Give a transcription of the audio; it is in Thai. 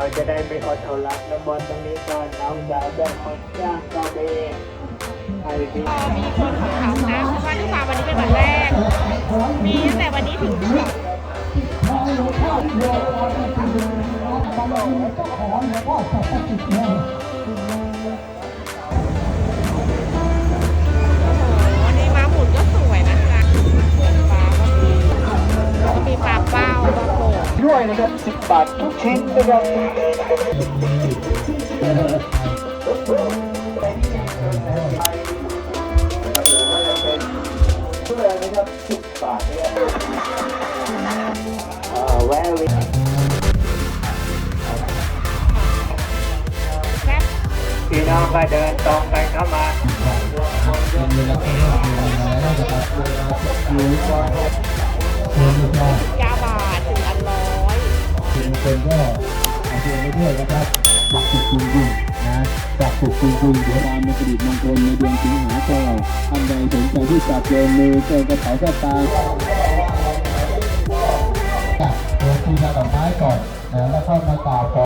เราจะได้ไม่อดเอารับน้ำมันตรงนี้ก่อนเอาจะเอาแบบคนยากก็ได้พอมีคนถามนะเพราะว่าที่มามวันนี้เป็นวันแรก มีตั้งแต่วันนี้ถึงที่สองโนะครับสิบบาททุกชิ้นนะครับเพื่อนะครับสิบบาทเนี่ยอ่อแวะเวียนแซ่บพี่น้องก็เดินตรงไปเข้ามาเก้าบ คนก็เอาตัวไปด้วยนะครับปักจุดจริงๆนะปักจุดจริงๆเดี๋ยวตามมาประดิษฐ์มงคลในเดือนสิงหาคมท่านใดสนใจที่จับโยนมือเจอกระเป๋าสตางค์จับโยนทีละดอกไม้ก่อนนะแล้วค่อยมากราบขอ